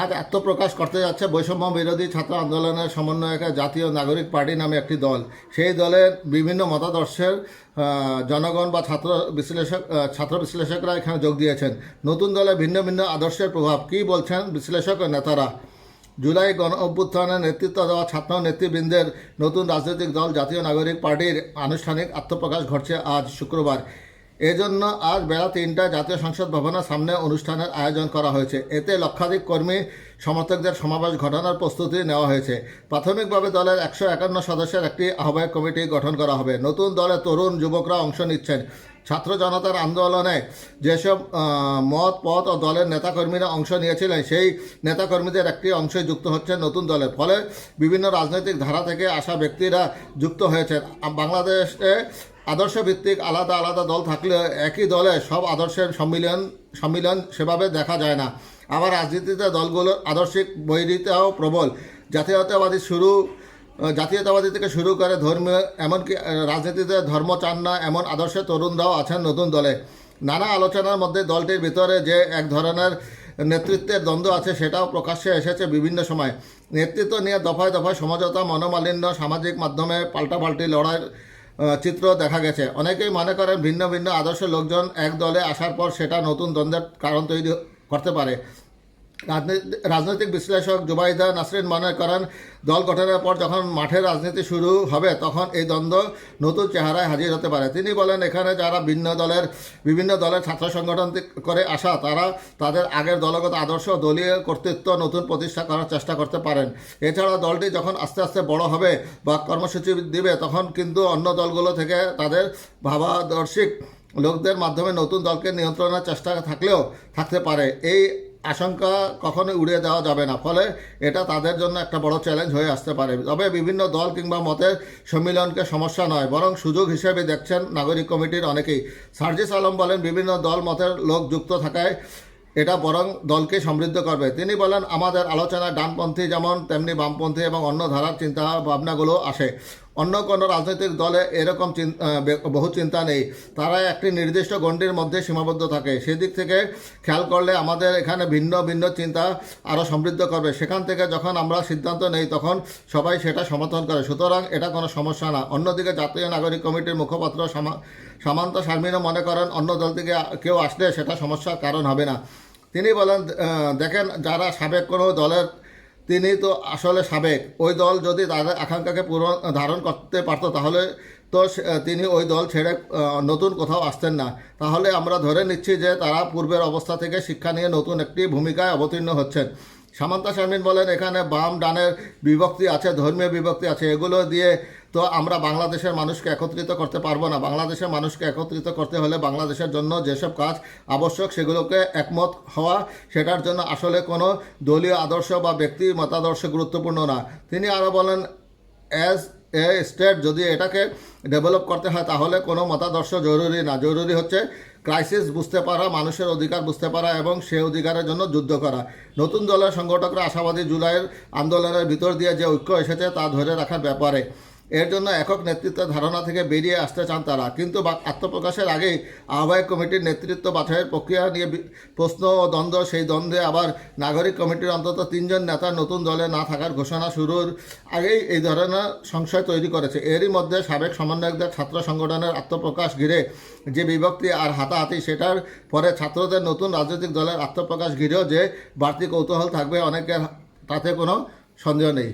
আজ আত্মপ্রকাশ করতে যাচ্ছে বৈষম্য বিরোধী ছাত্র আন্দোলনের সমন্বয়কে জাতীয় নাগরিক পার্টি নামে একটি দল। সেই দলের বিভিন্ন মতাদর্শের জনগণ বা ছাত্র বিশ্লেষক ছাত্র বিশ্লেষকরা এখানে যোগ দিয়েছেন। নতুন দলে ভিন্ন ভিন্ন আদর্শের প্রভাব। কী বলছেন বিশ্লেষক নেতারা? জুলাই গণ অভ্যুত্থানের নেতৃত্ব দেওয়া ছাত্র নেতৃবৃন্দের নতুন রাজনৈতিক দল জাতীয় নাগরিক পার্টির আনুষ্ঠানিক আত্মপ্রকাশ ঘটছে আজ শুক্রবার। এজন্য আজ বেলা তিনটায় জাতীয় সংসদ ভবনের সামনে অনুষ্ঠানের আয়োজন করা হয়েছে। এতে লক্ষাধিক কর্মী, সমর্থকদের সমাবেশ ঘটানোর প্রস্তুতি নেওয়া হয়েছে। প্রাথমিকভাবে দলের একশো একান্ন সদস্যের একটি আহ্বায়ক কমিটি গঠন করা হবে। নতুন দলে তরুণ যুবকরা অংশ নিচ্ছেন। ছাত্র জনতার আন্দোলনে যেসব মত, পথ ও দলের নেতাকর্মীরা অংশ নিয়েছিলেন, সেই নেতাকর্মীদের একটি অংশে যুক্ত হচ্ছে নতুন দলের। ফলে বিভিন্ন রাজনৈতিক ধারা থেকে আসা ব্যক্তিরা যুক্ত হয়েছেন। বাংলাদেশে আদর্শ ভিত্তিক আলাদা আলাদা দল থাকলে একই দলে সব আদর্শের সম্মিলন সম্মিলন সেভাবে দেখা যায় না। আবার রাজনীতিতে দলগুলোর আদর্শিক বৈরিতাও প্রবল। জাতীয়তাবাদী শুরু জাতীয়তাবাদী থেকে শুরু করে ধর্মীয় এমনকি রাজনীতিতে ধর্ম চান না এমন আদর্শে তরুণরাও আছেন নতুন দলে। নানা আলোচনার মধ্যে দলটির ভিতরে যে এক ধরনের নেতৃত্বের দ্বন্দ্ব আছে সেটাও প্রকাশ্যে এসেছে বিভিন্ন সময়। নেতৃত্ব নিয়ে দফায় দফায় সমঝোতা মনোমালিন্য সামাজিক মাধ্যমে পাল্টাপাল্টি আহ, চিত্র দেখা গেছে। অনেকেই মনে করেন ভিন্ন ভিন্ন আদর্শ লোকজন এক দলে আসার পর সেটা নতুন দ্বন্দ্বের কারণ তৈরি করতে পারে। রাজনৈতিক বিশ্লেষক জুবাইদা নাসরিন মনে করেন, দল গঠনের পর যখন মাঠের রাজনীতি শুরু হবে, তখন এই দ্বন্দ্ব নতুন চেহারায় হাজির হতে পারে। তিনি বলেন, এখানে যারা ভিন্ন দলের, বিভিন্ন দলের ছাত্র সংগঠন করে আসা, তারা তাদের আগের দলগত আদর্শ, দলীয় কর্তৃত্ব নতুন প্রতিষ্ঠা করার চেষ্টা করতে পারেন। এছাড়া দলটি যখন আস্তে আস্তে বড় হবে বা কর্মসূচি দিবে, তখন কিন্তু অন্য দলগুলো থেকে তাদের ভাবাদর্শিক লোকদের মাধ্যমে নতুন দলকে নিয়ন্ত্রণের চেষ্টা থাকলেও থাকতে পারে। এই আশঙ্কা কখনোই উড়িয়ে দেওয়া যাবে না। ফলে এটা তাদের জন্য একটা বড় চ্যালেঞ্জ হয়ে আসতে পারে। তবে বিভিন্ন দল কিংবা মতের সম্মিলনকে সমস্যা নয়, বরং সুযোগ হিসেবে দেখছেন নাগরিক কমিটির অনেকেই। সার্জিস আলম বলেন, বিভিন্ন দল মতের লোক যুক্ত থাকায় এটা বরং দলকে সমৃদ্ধ করবে। তিনি বলেন, আমাদের আলোচনায় ডানপন্থী যেমন, তেমনি বামপন্থী এবং অন্য ধারার চিন্তা ভাবনাগুলো আসে। অন্য কোনো রাজনৈতিক দলে এরকম বহু চিন্তা নেই। তারা একটি নির্দিষ্ট গণ্ডির মধ্যে সীমাবদ্ধ থাকে। সেদিক থেকে খেয়াল করলে আমাদের এখানে ভিন্ন ভিন্ন চিন্তা আরও সমৃদ্ধ করবে। সেখান থেকে যখন আমরা সিদ্ধান্ত নেই, তখন সবাই সেটা সমর্থন করে। সুতরাং এটা কোনো সমস্যা না। অন্যদিকে জাতীয় নাগরিক কমিটির মুখপাত্র সামা- সামান্ত শারমিনও মনে করেন, অন্য দল থেকে কেউ আসলে সেটা সমস্যার কারণ হবে না। তিনি বলেন দেখেন, যারা সাবেক কোনো দলের তিনি তো আসলে সাবেক। ওই দল যদি তাদের আকাঙ্ক্ষাকে পূরণ, ধারণ করতে পারত, তাহলে তো তিনি ওই দল ছেড়ে নতুন কোথাও আসতেন না। তাহলে আমরা ধরে নিচ্ছি যে তারা পূর্বের অবস্থা থেকে শিক্ষা নিয়ে নতুন একটি ভূমিকায় অবতীর্ণ হচ্ছেন। সামান্তা শারমিন বলেন, এখানে বাম ডানের বিভক্তি আছে, ধর্মীয় বিভক্তি আছে, এগুলো দিয়ে তো আমরা বাংলাদেশের মানুষকে একত্রিত করতে পারব না। বাংলাদেশের মানুষকে একত্রিত করতে হলে বাংলাদেশের জন্য যেসব কাজ আবশ্যক সেগুলোকে একমত হওয়া, সেটার জন্য আসলে কোনো দলীয় আদর্শ বা ব্যক্তি মতাদর্শ গুরুত্বপূর্ণ না। তিনি আরও বলেন অ্যাজ এ স্টেট যদি এটাকে ডেভেলপ করতে হয় তাহলে কোনো মতাদর্শ জরুরি না। জরুরি হচ্ছে ক্রাইসিস বুঝতে পারা, মানুষের অধিকার বুঝতে পারা এবং সে অধিকারের জন্য যুদ্ধ করা। নতুন দলের সংগঠকরা আশাবাদী জুলাইয়ের আন্দোলনের ভিতর দিয়ে যে ঐক্য এসেছে তা ধরে রাখার ব্যাপারে এর জন্য একক নেতৃত্বের ধারণা থেকে বেরিয়ে আসতে চান তারা। কিন্তু আত্মপ্রকাশের আগেই আহ্বায়ক কমিটির নেতৃত্ব বাছাইয়ের প্রক্রিয়া নিয়ে প্রশ্ন ও দ্বন্দ্ব। সেই দ্বন্দ্বে আবার নাগরিক কমিটির অন্তত তিনজন নেতা নতুন দলে না থাকার ঘোষণা শুরুর আগেই এই ধরনের সংশয় তৈরি করেছে। এরই মধ্যে সাবেক সমন্বয়কদের ছাত্র সংগঠনের আত্মপ্রকাশ ঘিরে যে বিভক্তি আর হাতাহাতি, সেটার পরে ছাত্রদের নতুন রাজনৈতিক দলের আত্মপ্রকাশ ঘিরেও যে বাড়তি কৌতূহল থাকবে, অনেকের তাতে কোনো সন্দেহ নেই।